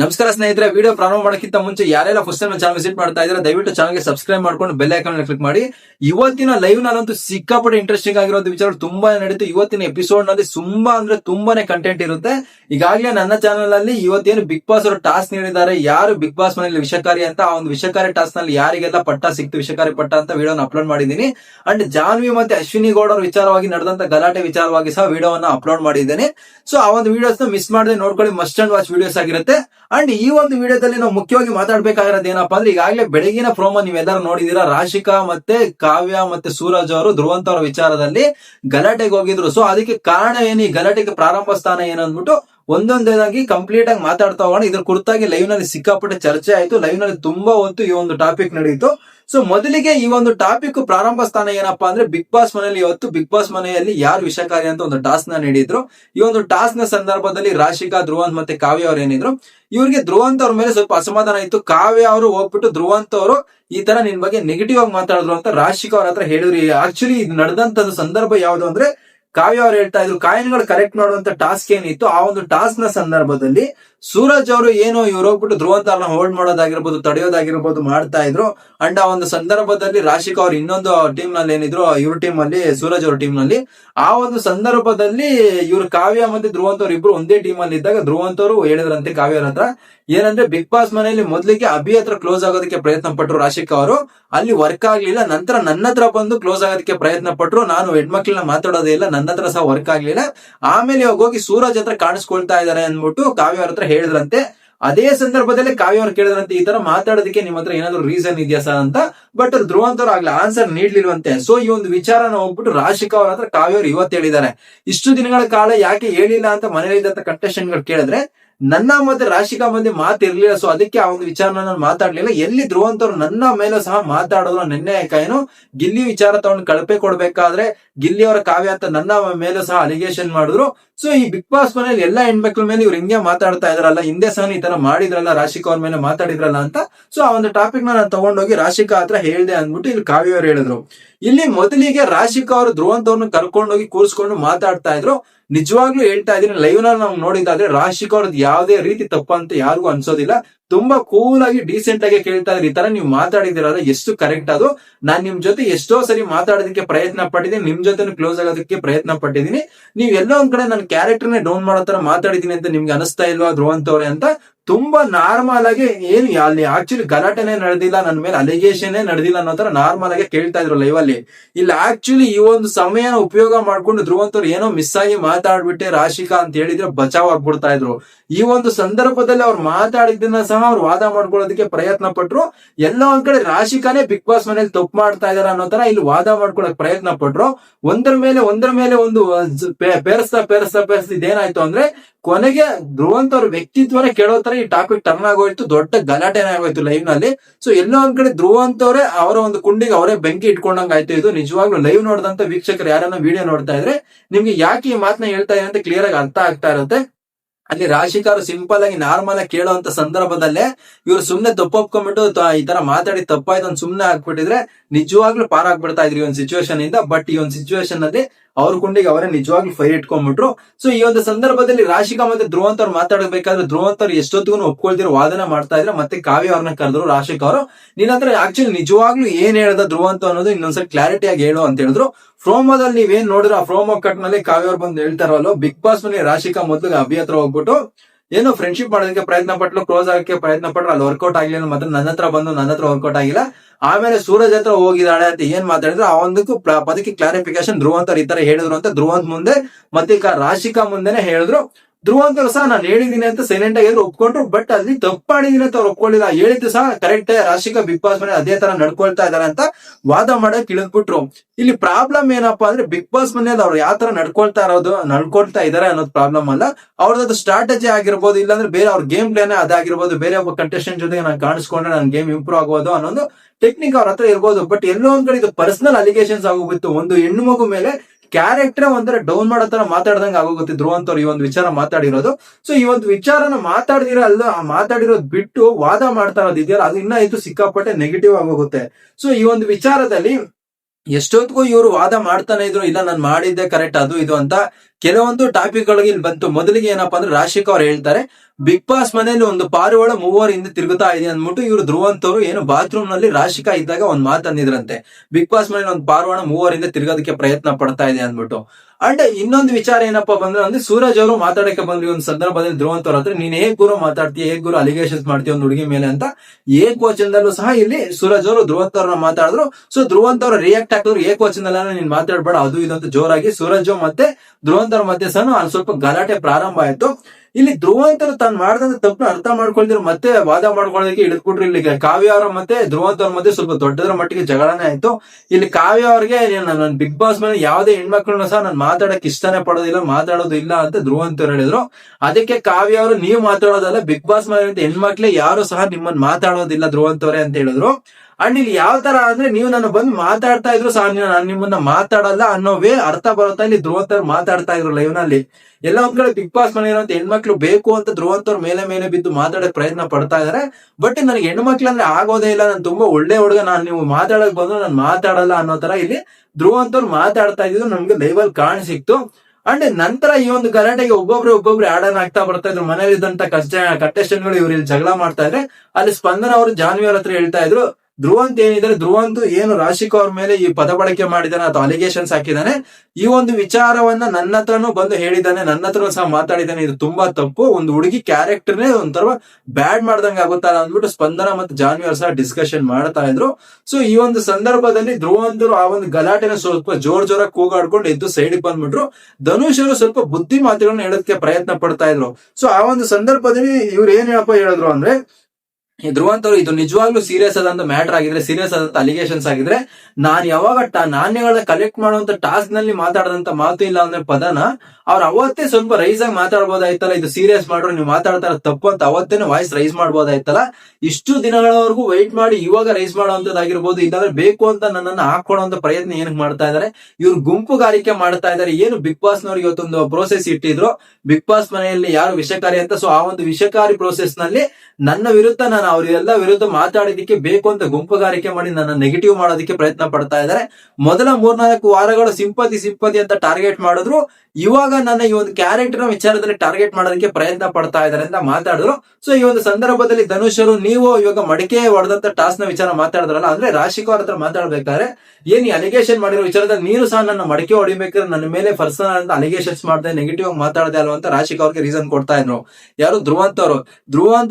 ನಮಸ್ಕಾರ ಸ್ನೇಹಿತರೆ ವಿಡಿಯೋ ಪ್ರಾರಂಭ ಮಾಡೋಕ್ಕಿಂತ ಮುಂಚೆ ಯಾರೆಲ್ಲ ಫಸ್ಟ್ ಟೈಮ್ ಚಾನಲ್ ವಿಸಿಟ್ ಮಾಡ್ತಾ ಇದ್ರೆ ದಯವಿಟ್ಟು ಚಾನಲ್ಗೆ ಸಬ್ಸ್ಕ್ರೈಬ್ ಮಾಡ್ಕೊಂಡು ಬೆಲ್ ಐಕಾನ್ ಕ್ಲಿಕ್ ಮಾಡಿ. ಇವತ್ತಿನ ಲೈವ್ ನಲ್ಲಂತೂ ಸಿಕ್ಕಾಪಟ್ಟೆ ಇಂಟ್ರೆಸ್ಟಿಂಗ್ ಆಗಿರೋ ವಿಚಾರ ತುಂಬಾ ನಡೀತು. ಇವತ್ತಿನ ಎಪಿಸೋಡ್ನಲ್ಲಿ ತುಂಬಾ ಅಂದ್ರೆ ತುಂಬಾನೇ ಕಂಟೆಂಟ್ ಇರುತ್ತೆ. ಈಗಾಗಲೇ ನನ್ನ ಚಾನಲ್ ಅಲ್ಲಿ ಇವತ್ತೇನು ಬಿಗ್ ಬಾಸ್ ಅವರು ಟಾಸ್ಕ್ ನೀಡಿದ್ದಾರೆ, ಯಾರು ಬಿಗ್ ಬಾಸ್ ಮನೆಯಲ್ಲಿ ವಿಷಕಾರಿ ಅಂತ, ಆ ಒಂದು ವಿಷಕಾರಿ ಟಾಸ್ಕ್ನಲ್ಲಿ ಯಾರಿಗೆಲ್ಲ ಪಟ್ಟ ಸಿಕ್ತು, ವಿಷಕಾರಿ ಪಟ್ಟ ಅಂತ ವಿಡಿಯೋನ ಅಪ್ಲೋಡ್ ಮಾಡಿದ್ದೀನಿ. ಅಂಡ್ ಜಾನ್ವಿ ಮತ್ತೆ ಅಶ್ವಿನಿ ಗೌಡ ಅವರ ವಿಚಾರವಾಗಿ ನಡೆದಂತ ಗಲಾಟೆ ವಿಚಾರವಾಗಿ ಸಹ ವಿಡಿಯೋವನ್ನ ಅಪ್ಲೋಡ್ ಮಾಡಿದ್ದೇನೆ. ಸೊ ಆ ಒಂದು ವಿಡಿಯೋಸ್ ಮಿಸ್ ಮಾಡದೆ ನೋಡ್ಕೊಳ್ಳಿ ಮಸ್ಟ್ ಅಂಡ್ ವಾಚ್ ವಿಡಿಯೋಸ್ ಆಗಿರುತ್ತೆ. ಅಂಡ್ ಈ ಒಂದು ವಿಡಿಯೋದಲ್ಲಿ ನಾವು ಮುಖ್ಯವಾಗಿ ಮಾತಾಡ್ಬೇಕಾಗಿರೋದು ಏನಪ್ಪಾ ಅಂದ್ರೆ ಈಗಾಗಲೇ ಬೆಳಗಿನ ಪ್ರೋಮೋ ನೀವೆಲ್ಲರೂ ನೋಡಿದೀರಾ ರಾಶಿಕಾ ಮತ್ತೆ ಕಾವ್ಯ ಮತ್ತೆ ಸೂರಜ್ ಅವರು ಧ್ರುವಂತ ಅವರ ವಿಚಾರದಲ್ಲಿ ಗಲಾಟೆಗೆ ಹೋಗಿದ್ರು. ಸೊ ಅದಕ್ಕೆ ಕಾರಣ ಏನು? ಈ ಗಲಾಟೆಗೆ ಪ್ರಾರಂಭ ಸ್ಥಾನ ಏನು ಅಂದ್ಬಿಟ್ಟು ಒಂದೊಂದೇದಾಗಿ ಕಂಪ್ಲೀಟ್ ಆಗಿ ಮಾತಾಡ್ತಾ ಹೋಗೋಣ. ಇದ್ರ ಕುರಿತಾಗಿ ಲೈವ್ನಲ್ಲಿ ಸಿಕ್ಕಾಪಟ್ಟೆ ಚರ್ಚೆ ಆಯ್ತು. ಲೈವ್ನಲ್ಲಿ ತುಂಬಾ ಹೊತ್ತು ಈ ಒಂದು ಟಾಪಿಕ್ ನಡೆಯಿತು. ಸೊ ಮೊದಲಿಗೆ ಈ ಒಂದು ಟಾಪಿಕ್ ಪ್ರಾರಂಭ ಸ್ಥಾನ ಏನಪ್ಪಾ ಅಂದ್ರೆ ಬಿಗ್ ಬಾಸ್ ಮನೆಯಲ್ಲಿ ಇವತ್ತು ಬಿಗ್ ಬಾಸ್ ಮನೆಯಲ್ಲಿ ಯಾರು ವಿಷಕಾರಿ ಅಂತ ಒಂದು ಟಾಸ್ಕ್ನ ನೀಡಿದ್ರು. ಈ ಒಂದು ಟಾಸ್ಕ್ನ ಸಂದರ್ಭದಲ್ಲಿ ರಾಶಿಕಾ, ಧ್ರುವಂತ್ ಮತ್ತೆ ಕಾವ್ಯ ಅವ್ರು ಏನಿದ್ರು. ಇವ್ರಿಗೆ ಧ್ರುವಂತ್ ಅವ್ರ ಮೇಲೆ ಸ್ವಲ್ಪ ಅಸಮಾಧಾನ ಇತ್ತು. ಕಾವ್ಯ ಅವರು ಹೋಗ್ಬಿಟ್ಟು ಧ್ರುವಂತ್ ಅವರು ಈ ತರ ನಿನ್ ಬಗ್ಗೆ ನೆಗೆಟಿವ್ ಆಗಿ ಮಾತಾಡಿದ್ರು ಅಂತ ರಾಶಿಕಾ ಅವ್ರ ಹತ್ರ ಹೇಳಿದ್ರು. ಆಕ್ಚುಲಿ ಇದು ನಡೆದಂತದ್ದು ಸಂದರ್ಭ ಯಾವುದು ಅಂದ್ರೆ ಕಾವ್ಯ ಅವ್ರು ಹೇಳ್ತಾ ಇದ್ರು, ಕಾಯಿನ್ಗಳು ಕರೆಕ್ಟ್ ಮಾಡುವಂತ ಟಾಸ್ಕ್ ಏನಿತ್ತು, ಆ ಒಂದು ಟಾಸ್ಕ್ನ ಸಂದರ್ಭದಲ್ಲಿ ಸೂರಜ್ ಅವರು ಏನೋ ಇವ್ರು ಹೋಗ್ಬಿಟ್ಟು ಧ್ರುವಂತಾರನ ಹೋಲ್ಡ್ ಮಾಡೋದಾಗಿರ್ಬೋದು, ತಡೆಯೋದಾಗಿರ್ಬೋದು ಮಾಡ್ತಾ ಇದ್ರು. ಅಂಡ್ ಆ ಒಂದು ಸಂದರ್ಭದಲ್ಲಿ ರಾಶಿಕ್ ಅವ್ರು ಇನ್ನೊಂದು ಟೀಮ್ನಲ್ಲಿ ಏನಿದ್ರು, ಇವ್ರ ಟೀಮ್ ಅಲ್ಲಿ, ಸೂರಜ್ ಅವ್ರ ಟೀಮ್ನಲ್ಲಿ. ಆ ಒಂದು ಸಂದರ್ಭದಲ್ಲಿ ಇವ್ರು ಕಾವ್ಯ ಮತ್ತೆ ಧ್ರುವಂತ್ ಅವ್ರು ಇಬ್ರು ಒಂದೇ ಟೀಮ್ ಅಲ್ಲಿ ಇದ್ದಾಗ ಧ್ರುವಂತ್ ಅವರು ಹೇಳಿದ್ರಂತೆ ಕಾವ್ಯ ಹತ್ರ. ಏನಂದ್ರೆ ಬಿಗ್ ಬಾಸ್ ಮನೆಯಲ್ಲಿ ಮೊದ್ಲಿಗೆ ಅಭಿ ಹತ್ರ ಕ್ಲೋಸ್ ಆಗೋದಕ್ಕೆ ಪ್ರಯತ್ನ ಪಟ್ರು ರಾಶಿಕ್ ಅವರು. ಅಲ್ಲಿ ವರ್ಕ್ ಆಗ್ಲಿಲ್ಲ, ನಂತರ ನನ್ನ ಹತ್ರ ಬಂದು ಕ್ಲೋಸ್ ಆಗೋದಕ್ಕೆ ಪ್ರಯತ್ನ ಪಟ್ರು. ನಾನು ಹೆಣ್ಮಕ್ಳನ್ನ ಮಾತಾಡೋದೇ ಇಲ್ಲ, ನನ್ನ ಹತ್ರ ಸಹ ವರ್ಕ್ ಆಗ್ಲಿಲ್ಲ. ಆಮೇಲೆ ಹೋಗಿ ಸೂರಜ್ ಹತ್ರ ಕಾಣಿಸ್ಕೊಳ್ತಾ ಇದಾರೆ ಅಂದ್ಬಿಟ್ಟು ಕಾವ್ಯ ಅವ್ರ ಹತ್ರ ಹೇಳಿದ್ರಂತೆ, ಅದೇ ಸಂದರ್ಭದಲ್ಲಿ ಕಾವ್ಯ ಅವ್ರು ಕೇಳಿದ್ರಂತೆ, ಈ ತರ ಮಾತಾಡೋದಕ್ಕೆ ನಿಮ್ಮ ಹತ್ರ ಏನಾದ್ರು ರೀಸನ್ ಇದೆಯಾ ಸರ್ ಅಂತ. ಬಟ್ ಧ್ರುವಂತರು ಅವ್ರು ಆಗ್ಲಿ ಆನ್ಸರ್ ನೀಡ್ಲಿಲ್ವಂತೆ. ಸೊ ಈ ಒಂದು ವಿಚಾರನ ಹೋಗ್ಬಿಟ್ಟು ರಾಶಿಕಾ ಅವ್ರ ಹತ್ರ ಕಾವ್ಯ ಅವ್ರು ಇವತ್ತು ಹೇಳಿದ್ದಾರೆ. ಇಷ್ಟು ದಿನಗಳ ಕಾಲ ಯಾಕೆ ಹೇಳಿಲ್ಲ ಅಂತ ಮನೇಲಿದ್ದಂತ ಕಂಟೆಸ್ಟೆಂಟ್ಗಳು ಕೇಳಿದ್ರೆ, ನನ್ನ ಮತ್ತೆ ರಾಶಿಕಾ ಮಂದಿ ಮಾತಿರ್ಲಿಲ್ಲ. ಸೊ ಅದಕ್ಕೆ ಆ ಒಂದು ವಿಚಾರನ ನಾನು ಮಾತಾಡ್ಲಿಲ್ಲ. ಎಲ್ಲಿ ಧ್ರುವಂತವ್ರು ನನ್ನ ಮೇಲೆ ಸಹ ಮಾತಾಡೋದ್ರ ನಿನ್ನೆ ಏನು ಗಿಲ್ಲಿ ವಿಚಾರ ತಗೊಂಡು ಕಳಪೆ ಕೊಡ್ಬೇಕಾದ್ರೆ ಗಿಲ್ಲಿ ಅವರ ಕಾವ್ಯ ಅಂತ ನನ್ನ ಮೇಲೆ ಸಹ ಅಲಿಗೇಷನ್ ಮಾಡಿದ್ರು. ಸೊ ಈ ಬಿಗ್ ಬಾಸ್ ಮನೇಲಿ ಎಲ್ಲಾ ಹೆಣ್ಮಕ್ಳ ಮೇಲೆ ಇವ್ರು ಹಿಂಗೆ ಮಾತಾಡ್ತಾ ಇದ್ರಲ್ಲ, ಹಿಂದೆ ಸಹ ಈ ತರ ಮಾಡಿದ್ರಲ್ಲ, ರಾಶಿಕಾ ಅವ್ರ ಮೇಲೆ ಮಾತಾಡಿದ್ರಲ್ಲ ಅಂತ. ಸೊ ಆ ಒಂದು ಟಾಪಿಕ್ ನಾನು ತಗೊಂಡೋಗಿ ರಾಶಿಕಾ ಹತ್ರ ಹೇಳ್ದೆ ಅಂದ್ಬಿಟ್ಟು ಇಲ್ಲಿ ಕಾವ್ಯ ಅವ್ರು ಹೇಳಿದ್ರು. ಇಲ್ಲಿ ಮೊದಲಿಗೆ ರಾಶಿಕಾ ಅವರು ಧ್ರುವಂತವ್ರನ್ನ ಕರ್ಕೊಂಡೋಗಿ ಕೂರಿಸ್ಕೊಂಡು ಮಾತಾಡ್ತಾ ಇದ್ರು. ನಿಜವಾಗ್ಲೂ ಹೇಳ್ತಾ ಇದೀನಿ ಲೈವ್ನಲ್ಲಿ ನಾವು ನೋಡಿದಾದ್ರೆ ರಾಶಿಕಾ ಅವ್ರದ್ದು ಯಾವುದೇ ರೀತಿ ತಪ್ಪಂತ ಯಾರಿಗೂ ಅನ್ಸೋದಿಲ್ಲ. ತುಂಬಾ ಕೂಲ್ ಆಗಿ ಡೀಸೆಂಟ್ ಆಗಿ ಕೇಳ್ತಾ ಇದ್ರೆ ಈ ತರ ನೀವು ಮಾತಾಡಿದಿರಲ್ಲ ಎಷ್ಟು ಕರೆಕ್ಟ್ ಅದು. ನಾನ್ ನಿಮ್ ಜೊತೆ ಎಷ್ಟೋ ಸರಿ ಮಾತಾಡೋದಕ್ಕೆ ಪ್ರಯತ್ನ ಪಟ್ಟಿದ್ದೀನಿ. ನಿಮ್ ಜೊತೆ ಕ್ಲೋಸ್ ಆಗೋದಕ್ಕೆ ಪ್ರಯತ್ನ ಪಟ್ಟಿದ್ದೀನಿ. ನೀವ್ ಎಲ್ಲೋ ಒಂದ್ ಕಡೆ ನನ್ನ ಕ್ಯಾರೆಕ್ಟರ್ನೇ ಡೌನ್ ಮಾಡೋ ತರ ಮಾತಾಡಿದೀನಿ ಅಂತ ನಿಮ್ಗೆ ಅನಿಸ್ತಾ ಇಲ್ವಾ ಧ್ರುವಂತ್ ಅವ್ರೆ ಅಂತ, ತುಂಬಾ ನಾರ್ಮಲ್ ಆಗಿ ಏನು ಅಲ್ಲಿ ಆಕ್ಚುಲಿ ಗಲಾಟೆನೆ ನಡೆದಿಲ್ಲ ನನ್ನ ಮೇಲೆ ಅಲಿಗೇಷನ್ ನಡೆದಿಲ್ಲ ಅನ್ನೋ ತರ ನಾರ್ಮಲ್ ಆಗಿ ಕೇಳ್ತಾ ಇದ್ರು ಲೈವ್ ಅಲ್ಲಿ. ಇಲ್ಲಿ ಆಕ್ಚುಲಿ ಈ ಒಂದು ಸಮಯನ ಉಪಯೋಗ ಮಾಡ್ಕೊಂಡು ಧ್ರುವಂತವ್ರು ಏನೋ ಮಿಸ್ ಆಗಿ ಮಾತಾಡ್ಬಿಟ್ಟೆ ರಾಶಿಕಾ ಅಂತ ಹೇಳಿದ್ರೆ ಬಚಾವ್ ಆಗ್ಬಿಡ್ತಾ ಇದ್ರು. ಈ ಒಂದು ಸಂದರ್ಭದಲ್ಲಿ ಅವ್ರು ಮಾತಾಡಿದ್ದನ್ನ ಸಹ ಅವ್ರು ವಾದ ಮಾಡ್ಕೊಳ್ಳೋದಕ್ಕೆ ಪ್ರಯತ್ನ ಪಟ್ರು. ಎಲ್ಲ ಒಂದ್ ಕಡೆ ರಾಶಿಕಾನೇ ಬಿಗ್ ಬಾಸ್ ಮನೇಲಿ ತಪ್ಪು ಮಾಡ್ತಾ ಇದಾರೆ ಅನ್ನೋ ತರ ಇಲ್ಲಿ ವಾದ ಮಾಡ್ಕೊಳಕ್ ಪ್ರಯತ್ನ ಪಟ್ರು. ಒಂದರ ಮೇಲೆ ಒಂದರ ಮೇಲೆ ಒಂದು ಪೇರಿಸ್ತಾ ಪೇರಿಸ್ತಾ ಪೇರಿಸ್ತಾ ಇದೇನಾಯ್ತು ಅಂದ್ರೆ ಕೊನೆಗೆ ಧ್ರುವಂತ ಅವ್ರ ವ್ಯಕ್ತಿತ್ವನೇ ಕೇಳೋ ತರ ಈ ಟಾಪಿಕ್ ಟರ್ನ್ ಆಗೋಯ್ತು, ದೊಡ್ಡ ಗಲಾಟೆನೇ ಆಗೋಯ್ತು ಲೈವ್ನಲ್ಲಿ. ಸೊ ಎಲ್ಲೋ ಒಂದ್ ಕಡೆ ಧ್ರುವಂತವ್ರೆ ಅವರೇ ಅವರ ಒಂದು ಕುಂಡಿಗೆ ಅವರೇ ಬೆಂಕಿ ಇಟ್ಕೊಂಡಂಗ್ ಆಯ್ತು. ಇದು ನಿಜವಾಗ್ಲೂ ಲೈವ್ ನೋಡಿದಂತ ವೀಕ್ಷಕರು ಯಾರನ್ನ ವಿಡಿಯೋ ನೋಡ್ತಾ ಇದ್ರೆ ನಿಮ್ಗೆ ಯಾಕೆ ಈ ಮಾತನ್ನ ಹೇಳ್ತಾ ಇದೆ ಅಂತ ಕ್ಲಿಯರ್ ಆಗಿ ಅರ್ಥ ಆಗ್ತಾ ಇರುತ್ತೆ. ಅಲ್ಲಿ ರಾಶಿಕಾರು ಸಿಂಪಲ್ ಆಗಿ ನಾರ್ಮಲ್ ಆಗಿ ಕೇಳುವಂತ ಸಂದರ್ಭದಲ್ಲೇ ಇವ್ರು ಸುಮ್ನೆ ತಪ್ಪೊಪ್ಕೊಂಡ್ಬಿಟ್ಟು ಈ ತರ ಮಾತಾಡಿ ತಪ್ಪಾಯ್ತು ಅಂತ ಸುಮ್ನೆ ಹಾಕ್ಬಿಟ್ಟಿದ್ರೆ ನಿಜವಾಗ್ಲೂ ಪಾರಾಗ್ಬಿಡ್ತಾ ಇದ್ರಿ ಈ ಒಂದು ಸಿಚುವೇಶನ್ ಇಂದ. ಬಟ್ ಈ ಒಂದು ಸಿಚುವೇಶನ್ ಅಲ್ಲಿ ಅವ್ರ ಕುಂಡಿಗೆ ಅವರೇ ನಿಜವಾಗ್ಲೂ ಫೈರ್ ಇಟ್ಕೊಂಡ್ಬಿಟ್ರು. ಸೊ ಈ ಒಂದು ಸಂದರ್ಭದಲ್ಲಿ ರಾಶಿಕಾ ಮತ್ತೆ ಧ್ರುವಂತ ಅವ್ರು ಮಾತಾಡಬೇಕಾದ್ರೆ ಧ್ರುವಂತ್ ಅವ್ರು ಎಷ್ಟೊತ್ತಿಗೂ ಒಪ್ಕೊಳ್ತಿರೋ ವಾದನ ಮಾಡ್ತಾ ಇದ್ರೆ ಮತ್ತೆ ಕಾವ್ಯ ಅವ್ರನ್ನ ಕರೆದ್ರು ರಾಶಿಕಾ ಅವರು. ನಿನ್ನ ಹತ್ರ ಆಕ್ಚುಲಿ ನಿಜವಾಗ್ಲೂ ಏನ್ ಹೇಳ್ದ ಧ್ರುವಂತ ಅನ್ನೋದು ಇನ್ನೊಂದ್ಸಲ ಕ್ಲಾರಿಟಿ ಆಗಿ ಹೇಳು ಅಂತ ಹೇಳಿದ್ರು. ಫ್ರೋಮೋದಲ್ಲಿ ನೀವೇನ್ ನೋಡಿದ್ರೆ ಆ ಫ್ರೋಮೋ ಕಟ್ನಲ್ಲಿ ಕಾವ್ಯ ಅವ್ರು ಬಂದು ಹೇಳ್ತಾರಲ್ಲ ಬಿಗ್ ಬಾಸ್ ಮನೆ ರಾಶಿಕಾ ಮೊದಲು ಅಭಿ ಹತ್ರ ಹೋಗ್ಬಿಟ್ಟು ಏನೋ ಫ್ರೆಂಡ್ಶಿಪ್ ಮಾಡೋದಕ್ಕೆ ಪ್ರಯತ್ನ ಪಟ್ಲು ಕ್ಲೋಸ್ ಆಗಕ್ಕೆ ಪ್ರಯತ್ನ ಪಟ್ರು ಅಲ್ಲಿ ವರ್ಕೌಟ್ ಆಗ್ಲಿಲ್ಲ ಮಾತ್ರ ನನ್ನ ಹತ್ರ ಬಂದು, ನನ್ನ ಹತ್ರ ವರ್ಕೌಟ್ ಆಗಿಲ್ಲ. ಆಮೇಲೆ ಸೂರಜ್ ಹತ್ರ ಹೋಗಿದ್ದಾಳೆ ಅಂತ ಏನ್ ಮಾತಾಡಿದ್ರು, ಆ ಒಂದಕ್ಕೂ ಪದಕ್ಕೆ ಕ್ಲಾರಿಫಿಕೇಶನ್ ಧ್ರುವಂತರ್ ಈ ತರ ಹೇಳಿದ್ರು ಅಂತ ಧ್ರುವಂತ್ ಮುಂದೆ ಮತ್ತೆ ರಾಶಿಕಾ ಮುಂದೆನೆ ಹೇಳಿದ್ರು. ಧ್ರುವಂತ್ ಅಂತ ಸಹ ನಾನು ಹೇಳಿದ್ದೀನಿ ಅಂತ ಸೈಲೆಂಟ್ ಆಗಿ ಒಪ್ಕೊಂಡ್ರು ಬಟ್ ಅಲ್ಲಿ ತಪ್ಪಾಡಿದೀನಿ ಅಂತ ಅವ್ರು ಒಪ್ಕೊಳ್ಳಿಲ್ಲ. ಹೇಳಿದ್ದು ಸಹ ಕರೆಕ್ಟ್ ರಾಶಿಕಾ ಬಿಗ್ ಬಾಸ್ ಮನೆ ಅದೇ ತರ ನಡ್ಕೊಳ್ತಾ ಇದಾರೆ ಅಂತ ವಾದ ಮಾಡಕ್ ಇಳಿದ್ಬಿಟ್ರು. ಇಲ್ಲಿ ಪ್ರಾಬ್ಲಮ್ ಏನಪ್ಪಾ ಅಂದ್ರೆ ಬಿಗ್ ಬಾಸ್ ಮನೆಯಲ್ಲಿ ಅವ್ರು ಯಾವ ತರ ನಡ್ಕೊಳ್ತಾ ಇರೋದು, ನಡ್ಕೊಳ್ತಾ ಇದಾರೆ ಅನ್ನೋದು ಪ್ರಾಬ್ಲಮ್ ಅಲ್ಲ. ಅವ್ರದ್ದು ಸ್ಟ್ರಾಟಜಿ ಆಗಿರ್ಬೋದು, ಇಲ್ಲಾಂದ್ರೆ ಬೇರೆ ಅವ್ರ ಗೇಮ್ ಪ್ಲಾನ್ ಅದಾಗಿರ್ಬೋದು, ಬೇರೆ ಒಬ್ಬ ಕಂಟೆಸ್ಟೆಂಟ್ ಜೊತೆಗೆ ನಾನು ಕಾಣಿಸ್ಕೊಂಡ್ರೆ ನನ್ನ ಗೇಮ್ ಇಂಪ್ರೂವ್ ಆಗೋದು ಅನ್ನೋದು ಟೆಕ್ನಿಕ್ ಅವ್ರ ಹತ್ರ ಇರ್ಬೋದು. ಬಟ್ ಎಲ್ಲೋ ಒಂದ್ ಕಡೆ ಇದು ಪರ್ಸನಲ್ ಅಲಿಗೇಷನ್ಸ್ ಆಗೋಗಿತ್ತು ಒಂದು ಹೆಣ್ಣು ಮಗು ಮೇಲೆ ಕ್ಯಾರೆಕ್ಟರ್ ಒಂಥರ ಡೌನ್ ಮಾಡೋ ತರ ಮಾತಾಡ್ದಂಗೆ ಆಗೋಗುತ್ತೆ ಧ್ರುವ ಅವ್ರು ಈ ಒಂದು ವಿಚಾರ ಮಾತಾಡಿರೋದು. ಸೊ ಈ ಒಂದು ವಿಚಾರನ ಮಾತಾಡಿದಿರೋ ಅಲ್ಲ ಮಾತಾಡಿರೋದು ಬಿಟ್ಟು ವಾದ ಮಾಡ್ತಾ ಇರೋದು ಇದೆಯಲ್ಲ ಅದು ಇನ್ನ ಇದು ಸಿಕ್ಕಾಪಟ್ಟೆ ನೆಗೆಟಿವ್ ಆಗೋಗುತ್ತೆ. ಸೊ ಈ ಒಂದು ವಿಚಾರದಲ್ಲಿ ಎಷ್ಟೊತ್ತಿಗೂ ಇವರು ವಾದ ಮಾಡ್ತಾನೆ ಇದ್ರು, ಇಲ್ಲ, ನಾನು ಮಾಡಿದ್ದೆ ಕರೆಕ್ಟ್ ಅದು, ಇದು ಅಂತ ಕೆಲವೊಂದು ಟಾಪಿಕ್ ಗಳಿಗೆ ಇಲ್ಲಿ ಬಂತು. ಮೊದಲಿಗೆ ಏನಪ್ಪಾ ಅಂದ್ರೆ ರಾಶಿಕ್ ಅವ್ರು ಹೇಳ್ತಾರೆ ಬಿಗ್ ಬಾಸ್ ಮನೆಯಲ್ಲಿ ಒಂದು ಪಾರಿವಾಳ ಮೂವರ್ ಹಿಂದೆ ತಿರುಗುತ್ತಾ ಇದೆ ಅಂದ್ಬಿಟ್ಟು ಇವರು ಧ್ರುವಂತವ್ರು ಏನು ಬಾತ್ರೂಮ್ನಲ್ಲಿ ರಾಶಿಕಾ ಇದ್ದಾಗ ಒಂದ್ ಮಾತಂದಿದ್ರಂತೆ ಬಿಗ್ ಬಾಸ್ ಮನೇಲಿ ಒಂದು ಪಾರಿವಾಳ ಮೂವರಿಂದ ತಿರುಗೋದಕ್ಕೆ ಪ್ರಯತ್ನ ಪಡ್ತಾ ಇದೆ ಅಂದ್ಬಿಟ್ಟು. ಅಂಡ್ ಇನ್ನೊಂದು ವಿಚಾರ ಏನಪ್ಪಾ ಬಂದ್ರೆ, ಅಂದ್ರೆ ಸೂರಜ್ ಅವರು ಮಾತಾಡಕ್ಕೆ ಬಂದ್ರಿ ಒಂದು ಸಂದರ್ಭದಲ್ಲಿ ಧ್ರುವಂತವ್ರ ಹತ್ರ, ನೀನ್ ಹೇಗ್ ಗುರು ಮಾತಾಡ್ತೀಯ, ಹೇಗ್ ಗುರು ಅಲಿಗೇಷನ್ಸ್ ಮಾಡ್ತೀಯ ಒಂದು ಹುಡುಗಿ ಮೇಲೆ ಅಂತ? ಏಕವಚನದಲ್ಲೂ ಸಹ ಇಲ್ಲಿ ಸೂರಜ್ ಅವರು ಧ್ರುವಂತವ್ರನ್ನ ಮಾತಾಡಿದ್ರು. ಸೊ ಧ್ರುವಂತವ್ರ ರಿಯಾಕ್ಟ್ ಹಾಕಿದ್ರು ಏಕವಚನದಲ್ಲ ನೀನ್ ಮಾತಾಡ್ಬೇಡ, ಅದು ಇದು ಅಂತ ಜೋರಾಗಿ ಸೂರಜ್ ಮತ್ತೆ ಧ್ರುವಂತವ್ರ ಮಧ್ಯೆ ಸಹ ಸ್ವಲ್ಪ ಗಲಾಟೆ ಪ್ರಾರಂಭ ಆಯ್ತು. ಇಲ್ಲಿ ಧ್ರುವಂತರು ತಾನು ಮಾಡಿದಂತ ತಪ್ಪು ಅರ್ಥ ಮಾಡ್ಕೊಳ್ದಿರೋ ಮತ್ತೆ ವಾದ ಮಾಡ್ಕೊಳ್ಳೋದಕ್ಕೆ ಇಳಿದ್ಬಿಟ್ರು ಇಲ್ಲಿ ಕಾವ್ಯ ಅವರ ಮತ್ತೆ ಧ್ರುವಂತರ ಮಧ್ಯೆ ಸ್ವಲ್ಪ ದೊಡ್ಡದರ ಮಟ್ಟಿಗೆ ಜಗಳನೇ ಆಯ್ತು. ಇಲ್ಲಿ ಕಾವ್ಯ ಅವ್ರಿಗೆ ನನ್ನ ಬಿಗ್ ಬಾಸ್ ಮೇಲೆ ಯಾವುದೇ ಹೆಣ್ಮಕ್ಳನ್ನ ಸಹ ನಾನು ಮಾತಾಡಕ್ ಇಷ್ಟನೇ ಪಡೋದಿಲ್ಲ, ಮಾತಾಡೋದು ಇಲ್ಲ ಅಂತ ಧ್ರುವಂತರು ಹೇಳಿದ್ರು. ಅದಕ್ಕೆ ಕಾವ್ಯ ಅವರು ನೀವು ಮಾತಾಡೋದಲ್ಲ, ಬಿಗ್ ಬಾಸ್ ಮೇಲೆ ಹೆಣ್ಮಕ್ಳೆ ಯಾರು ಸಹ ನಿಮ್ಮನ್ನ ಮಾತಾಡೋದಿಲ್ಲ ಧ್ರುವಂತವ್ರೆ ಅಂತ ಹೇಳಿದ್ರು. ಅಂಡ್ ಇಲ್ಲಿ ಯಾವ ತರ ಅಂದ್ರೆ ನೀವು ನನ್ನ ಬಂದು ಮಾತಾಡ್ತಾ ಇದ್ರು ಸಹ ನಾನು ನಿಮ್ಮನ್ನ ಮಾತಾಡಲ್ಲ ಅನ್ನೋ ವೇ ಅರ್ಥ ಬರುತ್ತಾ ಇಲ್ಲಿ ಧ್ರುವಂತವ್ರು ಮಾತಾಡ್ತಾ ಇದ್ರು ಲೈವ್ನಲ್ಲಿ. ಎಲ್ಲ ಒಂದ್ ಕಡೆ ಬಿಗ್ ಬಾಸ್ ಮನೆ ಇರುವಂತ ಹೆಣ್ಮಕ್ಳು ಬೇಕು ಅಂತ ಧ್ರುವಂತವ್ರ ಮೇಲೆ ಮೇಲೆ ಬಿದ್ದು ಮಾತಾಡೋ ಪ್ರಯತ್ನ ಪಡ್ತಾ ಇದಾರೆ. ಬಟ್ ನನಗೆ ಹೆಣ್ಮಕ್ಳು ಅಂದ್ರೆ ಆಗೋದೇ ಇಲ್ಲ, ನಾನು ತುಂಬಾ ಒಳ್ಳೆ ಹುಡುಗ, ನಾನು ನೀವು ಮಾತಾಡಕ್ ಬಂದ್ರು ನಾನು ಮಾತಾಡಲ್ಲ ಅನ್ನೋ ತರ ಇಲ್ಲಿ ಧ್ರುವಂತವ್ರು ಮಾತಾಡ್ತಾ ಇದ್ರು, ನಮ್ಗೆ ಲೈವ್ ಅಲ್ಲಿ ಕಾಣ ಅಂಡ್ ನಂತರ ಈ ಒಂದು ಗಲಾಟೆಗೆ ಒಬ್ಬೊಬ್ರು ಒಬ್ಬೊಬ್ರು ಆಡನ್ ಆಗ್ತಾ ಬರ್ತಾ ಇದ್ರು. ಮನೇಲಿ ಇದ್ದಂತ ಕಷ್ಟ ಕಂಟೆಸ್ಟೆಂಟ್ಗಳು ಇವ್ರು ಜಗಳ ಮಾಡ್ತಾ ಇದ್ರೆ, ಅಲ್ಲಿ ಸ್ಪಂದನ ಅವರು ಜಾನ್ವಿ ಅವ್ರ ಹತ್ರ ಹೇಳ್ತಾ ಇದ್ರು ಧ್ರುವಂತ್ ಏನಿದ್ರೆ ಧ್ರುವಂತ್ ಏನು ರಾಶಿಕ್ ಅವ್ರ ಮೇಲೆ ಈ ಪದ ಬಳಕೆ ಮಾಡಿದಾನೆ ಅಥವಾ ಅಲಿಗೇಷನ್ಸ್ ಹಾಕಿದಾನೆ ಈ ಒಂದು ವಿಚಾರವನ್ನ ನನ್ನ ಹತ್ರನೂ ಬಂದು ಹೇಳಿದಾನೆ ನನ್ನ ಹತ್ರ ಸಹ ಮಾತಾಡಿದಾನೆ ಇದು ತುಂಬಾ ತಪ್ಪು. ಒಂದು ಹುಡುಗಿ ಕ್ಯಾರೆಕ್ಟರ್ನೇ ಒಂಥರ ಬ್ಯಾಡ್ ಮಾಡ್ದಂಗೆ ಆಗುತ್ತಲ್ಲ ಅಂದ್ಬಿಟ್ಟು ಸ್ಪಂದನ ಮತ್ತು ಜಾನ್ವಿ ಅವ್ರ ಸಹ ಡಿಸ್ಕಷನ್ ಮಾಡ್ತಾ ಇದ್ರು. ಸೊ ಈ ಒಂದು ಸಂದರ್ಭದಲ್ಲಿ ಧ್ರುವಂತರು ಆ ಒಂದು ಗಲಾಟೆನ ಸ್ವಲ್ಪ ಜೋರ್ ಜೋರ ಕೂಗಾಡ್ಕೊಂಡು ಎದ್ದು ಸೈಡ್ ಬಂದ್ಬಿಟ್ರು. ಧನುಷ್ ಅವರು ಸ್ವಲ್ಪ ಬುದ್ಧಿ ಮಾತುಗಳನ್ನ ಹೇಳೋದಕ್ಕೆ ಪ್ರಯತ್ನ ಪಡ್ತಾ ಇದ್ರು. ಸೊ ಆ ಒಂದು ಸಂದರ್ಭದಲ್ಲಿ ಇವ್ರು ಏನ್ ಹೇಳಪ್ಪ ಹೇಳಿದ್ರು ಅಂದ್ರೆ ಈ ಧ್ರುವಂತವ್ರು ಇದು ನಿಜವಾಗ್ಲೂ ಸೀರಿಯಸ್ ಆದಂತ ಮ್ಯಾಟರ್ ಆಗಿದ್ರೆ ಸೀರಿಯಸ್ ಆದಂತ ಅಲಿಗೇಷನ್ಸ್ ಆಗಿದ್ರೆ, ನಾನ್ ಯಾವಾಗ ನಾಣ್ಯಗಳನ್ನ ಕಲೆಕ್ಟ್ ಮಾಡುವಂತ ಟಾಸ್ಕ್ನಲ್ಲಿ ಮಾತಾಡದಂತ ಮಾತು ಇಲ್ಲ ಅಂದ್ರೆ ಪದನ, ಅವ್ರ ಅವತ್ತೇ ಸ್ವಲ್ಪ ರೈಸ್ ಆಗಿ ಮಾತಾಡಬಹುದಾಯ್ತಲ್ಲ ಇದು ಸೀರಿಯಸ್ ಮಾಡ್ರು, ನೀವು ಮಾತಾಡ್ತಾರ ತಪ್ಪು ಅಂತ ಅವತ್ತೇನೆ ವಾಯ್ಸ್ ರೈಸ್ ಮಾಡಬಹುದಾಯ್ತಲ್ಲ ಇಷ್ಟು ದಿನಗಳವರೆಗೂ ವೈಟ್ ಮಾಡಿ ಇವಾಗ ರೈಸ್ ಮಾಡುವಂತದ್ದಾಗಿರ್ಬೋದು, ಇಲ್ಲಾಂದ್ರೆ ಬೇಕು ಅಂತ ನನ್ನನ್ನು ಹಾಕೊಳ್ಳುವಂತ ಪ್ರಯತ್ನ ಏನಕ್ಕೆ ಮಾಡ್ತಾ ಇದಾರೆ? ಇವ್ರು ಗುಂಪುಗಾರಿಕೆ ಮಾಡ್ತಾ ಇದಾರೆ. ಏನು ಬಿಗ್ ಬಾಸ್ ನವರು ಇವತ್ತೊಂದು ಪ್ರೋಸೆಸ್ ಇಟ್ಟಿದ್ರು. ಬಿಗ್ ಬಾಸ್ ಮನೆಯಲ್ಲಿ ಯಾರು ವಿಷಕಾರಿ ಅಂತ ಸೊ ಆ ಒಂದು ವಿಷಕಾರಿ ಪ್ರೋಸೆಸ್ನಲ್ಲಿ ನನ್ನ ವಿರುದ್ಧ ನಾನು ಅವರೆಲ್ಲ ವಿರುದ್ಧ ಮಾತಾಡಿದಕ್ಕೆ ಬೇಕು ಅಂತ ಗುಂಪುಗಾರಿಕೆ ಮಾಡಿ ನನ್ನ ನೆಗೆಟಿವ್ ಮಾಡೋದಕ್ಕೆ ಪ್ರಯತ್ನ ಪಡ್ತಾ ಇದ್ದಾರೆ. ಮೊದಲ ಮೂರ್ನಾಲ್ಕು ವಾರಗಳು ಸಿಂಪತಿ ಸಿಂಪತಿ ಅಂತ ಟಾರ್ಗೆಟ್ ಮಾಡಿದ್ರು. ಇವಾಗ ನನ್ನ ಈ ಒಂದು ಕ್ಯಾರೆಕ್ಟರ್ ವಿಚಾರದಲ್ಲಿ ಟಾರ್ಗೆಟ್ ಮಾಡೋದಕ್ಕೆ ಪ್ರಯತ್ನ ಪಡ್ತಾ ಇದ್ದಾರೆ ಅಂತ ಮಾತಾಡಿದ್ರು. ಸೊ ಈ ಒಂದು ಸಂದರ್ಭದಲ್ಲಿ ಧನುಷರು, ನೀವು ಇವಾಗ ಮಡಿಕೆ ಹೊಡೆದಂತ ಟಾಸ್ನ ವಿಚಾರ ಮಾತಾಡಿದ್ರಲ್ಲ, ಅಂದ್ರೆ ರಾಶಿಕ್ ಅವ್ರ ಹತ್ರ ಮಾತಾಡ್ಬೇಕಾದ್ರೆ, ಏನ್ ಈ ಅಲಿಗೇಷನ್ ಮಾಡಿರೋ ವಿಚಾರದಲ್ಲಿ ನೀರು ಸಹ ನನ್ನ ಮಡಿಕೆ ಹೊಡಿಬೇಕಾದ್ರೆ ನನ್ನ ಮೇಲೆ ಪರ್ಸನಲ್ ಅಂತ ಅಲಿಗೇಷನ್ಸ್ ಮಾಡ್ದೆ ನೆಗೆಟಿವ್ ಆಗಿ ಮಾತಾಡದೆ ಅಲ್ವಾ ಅಂತ ರಾಶಿಕ್ ಅವ್ರಿಗೆ ರೀಸನ್ ಕೊಡ್ತಾ ಇದ್ರು. ಯಾರು ಧ್ರುವಂತ್ ಅವರು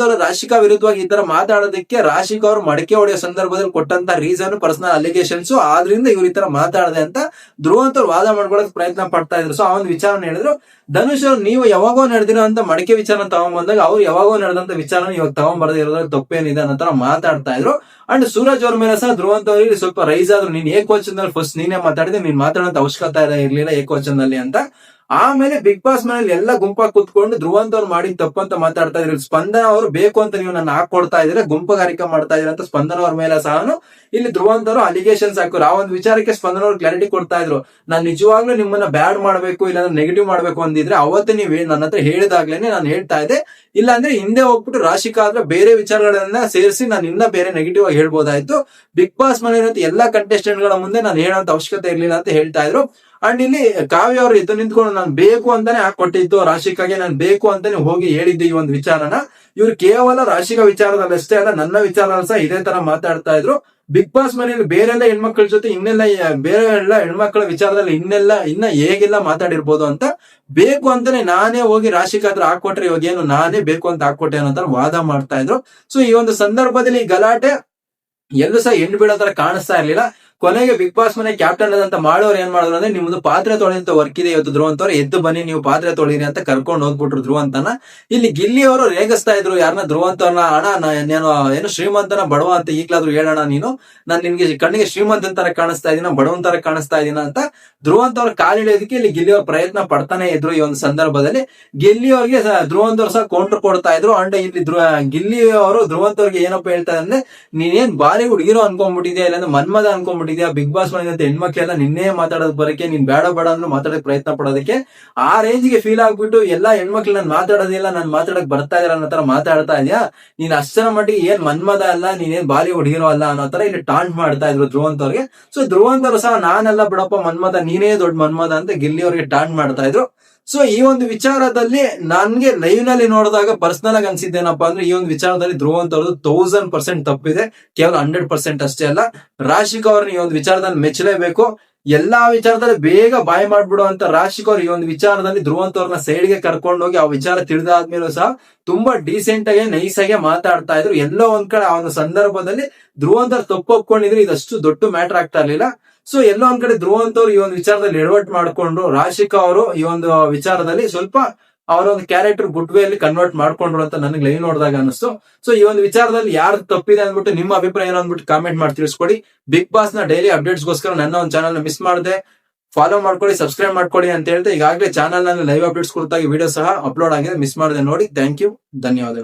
ಅವರು ರಾಶಿಕಾ ವಿರುದ್ಧವಾಗಿ ಈ ತರ ಮಾತಾಡೋದಕ್ಕೆ ರಾಶಿಕ್ ಅವರು ಮಡಕೆ ಹೊಡೆಯೋ ಸಂದರ್ಭದಲ್ಲಿ ಕೊಟ್ಟಂತ ರೀಸನ್ ಪರ್ಸನಲ್ ಅಲಿಗೇಷನ್ಸ್ ಆದ್ರಿಂದ ಇವ್ರ ಈ ತರ ಮಾತಾಡದೆ ಅಂತ ಧ್ರುವ ಅಂತ ವಾದ ಮಾಡ್ಕೊಳಕ್ ಪ್ರಯತ್ನ ಪಡ್ತಾ ಇದ್ರು. ಸೊ ಆ ಒಂದು ವಿಚಾರನ ಹೇಳಿದ್ರು. ಧನುಷ್ ಅವ್ರು ನೀವು ಯಾವಾಗೋ ನಡೆದಿರೋ ಅಂತ ಮಡಕೆ ವಿಚಾರ ತಗೊಂಡ್ಬಂದಾಗ ಅವ್ರು ಯಾವಾಗೋ ನಡೆದಂತ ವಿಚಾರ ಇವಾಗ ತಗೊಂಬರದೇ ಇರೋದ್ರಲ್ಲಿ ತಪ್ಪೇನಿದೆ ಅನ್ನೋ ತರ ಮಾತಾಡ್ತಾ ಇದ್ರು. ಅಂಡ್ ಸೂರಜ್ ಅವ್ರ ಮೇಲೆ ಸಹ ಧ್ರುವಂತ್ ಅವ್ರಿಗೆ ಸ್ವಲ್ಪ ರೈಸ್ ಆದ್ರು. ನೀನ್ ಏಕವಚನದಲ್ಲಿ ಫಸ್ಟ್ ನೀನೇ ಮಾತಾಡಿದ್ರೆ ನೀನ್ ಮಾತಾಡೋಂತ ಅವಶ್ಯಕತೆ ಇರಲಿಲ್ಲ ಏಕವಚನದಲ್ಲಿ ಅಂತ. ಆಮೇಲೆ ಬಿಗ್ ಬಾಸ್ ಮನೇಲಿ ಎಲ್ಲ ಗುಂಪಾಗಿ ಕುತ್ಕೊಂಡು ಧ್ರುವಂತ ಅವ್ರು ತಪ್ಪು ತಪ್ಪಂತ ಮಾತಾಡ್ತಾ ಇದ್ರು. ಸ್ಪಂದನ ಅವರು ಬೇಕು ಅಂತ ನೀವು ನನ್ನ ಹಾಕೊಡ್ತಾ ಇದ್ರೆ ಗುಂಪುಗಾರಿಕೆ ಮಾಡ್ತಾ ಇದ್ರೆ ಅಂತ ಸ್ಪಂದನ ಅವ್ರ ಮೇಲೆ ಸಹ ಇಲ್ಲಿ ಧ್ರುವಂತ ಅವರು ಅಲಿಗೇಷನ್ಸ್ ಹಾಕೋರು ಆ ಒಂದು ವಿಚಾರಕ್ಕೆ ಸ್ಪಂದನ ಅವ್ರು ಕ್ಲಾರಿಟಿ ಕೊಡ್ತಾ ಇದ್ರು. ನಾನು ನಿಜವಾಗ್ಲೂ ನಿಮ್ಮನ್ನ ಬ್ಯಾಡ್ ಮಾಡ್ಬೇಕು ಇಲ್ಲ ನೆಗೆಟಿವ್ ಮಾಡ್ಬೇಕು ಅಂದಿದ್ರೆ ಅವತ್ತೇ ನೀವು ನನ್ನ ಹತ್ರ ಹೇಳಿದಾಗ್ಲೇನೆ ನಾನು ಹೇಳ್ತಾ ಇದ್ದೆ. ಇಲ್ಲ ಅಂದ್ರೆ ಹಿಂದೆ ಹೋಗ್ಬಿಟ್ಟು ರಾಶಿಕಾ ಆದ್ರೆ ಬೇರೆ ವಿಚಾರಗಳನ್ನ ಸೇರಿಸಿ ನಾನು ಇನ್ನ ಬೇರೆ ನೆಗೆಟಿವ್ ಆಗಿ ಹೇಳ್ಬೋದಾಯ್ತು. ಬಿಗ್ ಬಾಸ್ ಮನೆ ಎಲ್ಲಾ ಕಂಟೆಸ್ಟೆಂಟ್ಗಳ ಮುಂದೆ ನಾನು ಹೇಳೋಂತ ಅವಶ್ಯಕತೆ ಇರ್ಲಿಲ್ಲ ಅಂತ ಹೇಳ್ತಾ ಇದ್ರು. ಅಂಡ್ ಇಲ್ಲಿ ಕಾವ್ಯ ಅವರು ಎದ್ದು ನಿಂತ್ಕೊಂಡು ನಾನು ಬೇಕು ಅಂತಾನೆ ಹಾಕೊಟ್ಟಿದ್ದು ರಾಶಿಕಾಗೆ ನಾನು ಬೇಕು ಅಂತಾನೆ ಹೋಗಿ ಹೇಳಿದ್ದು ಈ ಒಂದು ವಿಚಾರನ. ಇವ್ರು ಕೇವಲ ರಾಶಿಕ ವಿಚಾರದಲ್ಲಿ ಅಷ್ಟೇ ಅಲ್ಲ, ನನ್ನ ವಿಚಾರದಲ್ಲಿ ಸಹ ಇದೇ ತರ ಮಾತಾಡ್ತಾ ಇದ್ರು. ಬಿಗ್ ಬಾಸ್ ಮನೆಯಲ್ಲಿ ಬೇರೆಲ್ಲ ಹೆಣ್ಮಕ್ಳ ಜೊತೆ ಇನ್ನೆಲ್ಲ ಬೇರೆ ಎಲ್ಲ ಹೆಣ್ಮಕ್ಳ ವಿಚಾರದಲ್ಲಿ ಇನ್ನೆಲ್ಲ, ಇನ್ನ ಹೇಗೆಲ್ಲ ಮಾತಾಡಿರ್ಬೋದು ಅಂತ ಬೇಕು ಅಂತಾನೆ ನಾನೇ ಹೋಗಿ ರಾಶಿಕ ಹತ್ರ ಹಾಕೊಟ್ರೆ ಇವಾಗ ಏನು ನಾನೇ ಬೇಕು ಅಂತ ಹಾಕೊಟ್ಟೆ ಅನ್ನೋ ವಾದ ಮಾಡ್ತಾ ಇದ್ರು. ಸೊ ಈ ಒಂದು ಸಂದರ್ಭದಲ್ಲಿ ಗಲಾಟೆ ಎಲ್ಲೂ ಸಹ ಎಂಡು ಬೀಳೋ ತರ ಕಾಣಿಸ್ತಾ ಇರ್ಲಿಲ್ಲ. ಕೊನೆಗೆ ಬಿಗ್ ಬಾಸ್ ಮನೆ ಕ್ಯಾಪ್ಟನ್ ಆದಂತ ಮಾಡೋರು ಏನ್ ಮಾಡಿದ್ರು ಅಂದ್ರೆ ನಿಮ್ದು ಪಾತ್ರೆ ತೊಳೆಯಂತ ವರ್ಕ್ ಇದೆ ಇವತ್ತು ಧ್ರುವಂತವ್ರು ಎದ್ದು ಬನ್ನಿ, ನೀವು ಪಾತ್ರೆ ತೊಳಿರಿ ಅಂತ ಕರ್ಕೊಂಡು ಹೋಗ್ಬಿಟ್ರು ಧ್ರುವಂತನ ಇಲ್ಲಿ ಗಿಲ್ಲಿ ಅವರು ರೇಗಿಸ್ತಾ ಇದ್ರು ಯಾರನ್ನ ಧ್ರುವಂತನ ಅಣ್ಣ ಅಣ ನಾನು ಏನು ಶ್ರೀಮಂತನ ಬಡವ ಅಂತ ಈಗ್ಲಾದ್ರು ಹೇಳೋಣ ನೀನು. ನಾನು ನಿನ್ಗೆ ಕಣ್ಣಿಗೆ ಶ್ರೀಮಂತನ ತರ ಕಾಣಿಸ್ತಾ ಇದೀನ ಬಡವನ್ ತರ ಕಾಣಿಸ್ತಾ ಇದೀನ ಅಂತ ಧ್ರುವಂತವ್ರ ಕಾಲಿಡೋದಕ್ಕೆ ಇಲ್ಲಿ ಗಿಲ್ಲಿ ಅವ್ರ ಪ್ರಯತ್ನ ಪಡ್ತಾನೆ ಇದ್ರು ಈ ಒಂದು ಸಂದರ್ಭದಲ್ಲಿ. ಗಿಲ್ಲಿ ಅವ್ರಿಗೆ ಧ್ರುವಂತವ್ರು ಸಹ ಕೌಂಟರ್ ಕೊಡ್ತಾ ಇದ್ರು. ಅಂಡ್ ಇಲ್ಲಿ ಧ್ರುವ, ಗಿಲ್ಲಿ ಅವರು ಧ್ರುವಂತವ್ರಿಗೆ ಏನಪ್ಪ ಹೇಳ್ತಾರೆ ಅಂದ್ರೆ, ನೀನೇನ್ ಬಾಲಿವುಡ್ ಹೀರೋ ಅನ್ಕೊಂಡ್ಬಿಟ್ಟಿದ್ಯಾ? ಇಲ್ಲಾಂದ್ರೆ ಮನ್ಮದ ಅನ್ಕೊಂಡ್ಬಿಟ್ಟಿದ್ಯಾ ಬಿಗ್ ಬಾಸ್ ಮನೆಯಂತ ಹೆಣ್ಮಕ್ಳೆಲ್ಲ ನಿನ್ನೆ ಮಾತಾಡೋದ್ ಬರಕ್ಕೆ ನೀನ್ ಬೇಡ ಬೇಡ ಅಂದ್ರೆ ಮಾತಾಡಕ್ ಪ್ರಯತ್ನ ಪಡೋದಕ್ಕೆ ಆ ರೇಂಜ್ಗೆ ಫೀಲ್ ಆಗ್ಬಿಟ್ಟು ಎಲ್ಲಾ ಹೆಣ್ಮಕ್ಳು ನಾನು ಮಾತಾಡೋದಿಲ್ಲ ನಾನು ಮಾತಾಡಕ್ ಬರ್ತಾ ಇದಾರೆ ಅನ್ನೋ ತರ ಮಾತಾಡ್ತಾ ಇದ್ಯಾ? ನೀನ್ ಅಷ್ಟರ ಮಟ್ಟಿಗೆ ಏನ್ ಮನ್ಮದ ಅಲ್ಲ ನೀನೇನ್ ಬಾಲಿವುಡ್ ಹೀರೋ ಅಲ್ಲ ಅನ್ನೋ ತರ ಇಲ್ಲಿ ಟಾಂಟ್ ಮಾಡ್ತಾ ಇದ್ರು ಧ್ರುವಂತ್ ಅವ್ರಿಗೆ. ಸೊ ಧ್ರುವಂತ್ ಅವ್ರು ಸಹ ನಾನೆಲ್ಲ ಬಿಡಪ್ಪ ಮನ್ಮದ, ನೀನೇ ದೊಡ್ಡ ಮನ್ಮದ ಅಂತ ಗಿಲ್ಲಿ ಅವ್ರಿಗೆ ಟಾಂಟ್ ಮಾಡ್ತಾ ಇದ್ರು. ಸೊ ಈ ಒಂದು ವಿಚಾರದಲ್ಲಿ ನನ್ಗೆ ಲೈವ್ನಲ್ಲಿ ನೋಡಿದಾಗ ಪರ್ಸನಲ್ ಆಗಿ ಅನ್ಸಿದ್ದೇನಪ್ಪ ಅಂದ್ರೆ ಈ ಒಂದು ವಿಚಾರದಲ್ಲಿ ಧ್ರುವಂತ್ ಅವ್ರದ್ದು ತೌಸಂಡ್ ಪರ್ಸೆಂಟ್ ತಪ್ಪಿದೆ. ಕೇವಲ ಹಂಡ್ರೆಡ್ ಪರ್ಸೆಂಟ್ ಅಷ್ಟೇ ಅಲ್ಲ. ರಾಶಿಕ್ ಅವ್ರನ್ನ ಈ ಒಂದು ವಿಚಾರದಲ್ಲಿ ಮೆಚ್ಚಲೇಬೇಕು. ಎಲ್ಲಾ ವಿಚಾರದಲ್ಲಿ ಬೇಗ ಬಾಯಿ ಮಾಡ್ಬಿಡುವಂತ ರಾಶಿಕ್ ಅವ್ರು ಈ ಒಂದು ವಿಚಾರದಲ್ಲಿ ಧ್ರುವಂತವ್ರನ್ನ ಸೈಡ್ಗೆ ಕರ್ಕೊಂಡು ಹೋಗಿ ಆ ವಿಚಾರ ತಿಳಿದಾದ್ಮೇಲೂ ಸಹ ತುಂಬಾ ಡೀಸೆಂಟ್ ಆಗಿ ನೈಸ್ ಆಗಿ ಮಾತಾಡ್ತಾ ಇದ್ರು. ಎಲ್ಲೋ ಒಂದ್ ಕಡೆ ಆ ಒಂದು ಸಂದರ್ಭದಲ್ಲಿ ಧ್ರುವಂತರ್ ತಪ್ಪು ಒಪ್ಕೊಂಡಿದ್ರು ಇದಷ್ಟು ದೊಡ್ಡ ಮ್ಯಾಟರ್ ಆಗ್ತಾ ಇರ್ಲಿಲ್ಲ. ಸೊ ಎಲ್ಲೋ ಒಂದ್ ಕಡೆ ಧ್ರುವ ಅಂತವ್ರು ಈ ಒಂದು ವಿಚಾರದಲ್ಲಿ ಎಡವಟ್ ಮಾಡ್ಕೊಂಡು, ರಾಶಿಕಾ ಅವರು ಈ ಒಂದು ವಿಚಾರದಲ್ಲಿ ಸ್ವಲ್ಪ ಅವರ ಒಂದು ಕ್ಯಾರೆಕ್ಟರ್ ಗುಡ್ ವೇ ಅಲ್ಲಿ ಕನ್ವರ್ಟ್ ಮಾಡ್ಕೊಂಡ್ರು ಅಂತ ನನಗೆ ಲೈವ್ ನೋಡಿದಾಗ ಅನಿಸ್ತು ಸೊ ಈ ಒಂದು ವಿಚಾರದಲ್ಲಿ ಯಾರು ತಪ್ಪಿದೆ ಅಂದ್ಬಿಟ್ಟು ನಿಮ್ಮ ಅಭಿಪ್ರಾಯ ಏನು ಅಂದ್ಬಿಟ್ಟು ಕಾಮೆಂಟ್ ಮಾಡಿ ತಿಳಿಸ್ಕೊಡಿ. ಬಿಗ್ ಬಾಸ್ನ ಡೈಲಿ ಅಪ್ಡೇಟ್ಸ್ ಗೋಸ್ಕರ ನನ್ನ ಒಂದು ಚಾನಲ್ ಮಿಸ್ ಮಾಡದೆ. ಫಾಲೋ ಮಾಡ್ಕೊಳ್ಳಿ ಸಬ್ಸ್ಕ್ರೈಬ್ ಮಾಡ್ಕೊಳ್ಳಿ ಅಂತ ಹೇಳ್ತಾ ಈಗಾಗಲೇ ಚಾನಲ್ನಲ್ಲಿ ಲೈವ್ ಅಪ್ಡೇಟ್ಸ್ ಕುರಿತಾಗಿ ವಿಡಿಯೋ ಸಹ ಅಪ್ಲೋಡ್ ಆಗಿದೆ. ಮಿಸ್ ಮಾಡದೆ ನೋಡಿ. ಥ್ಯಾಂಕ್ ಯು ಧನ್ಯವಾದಗಳು.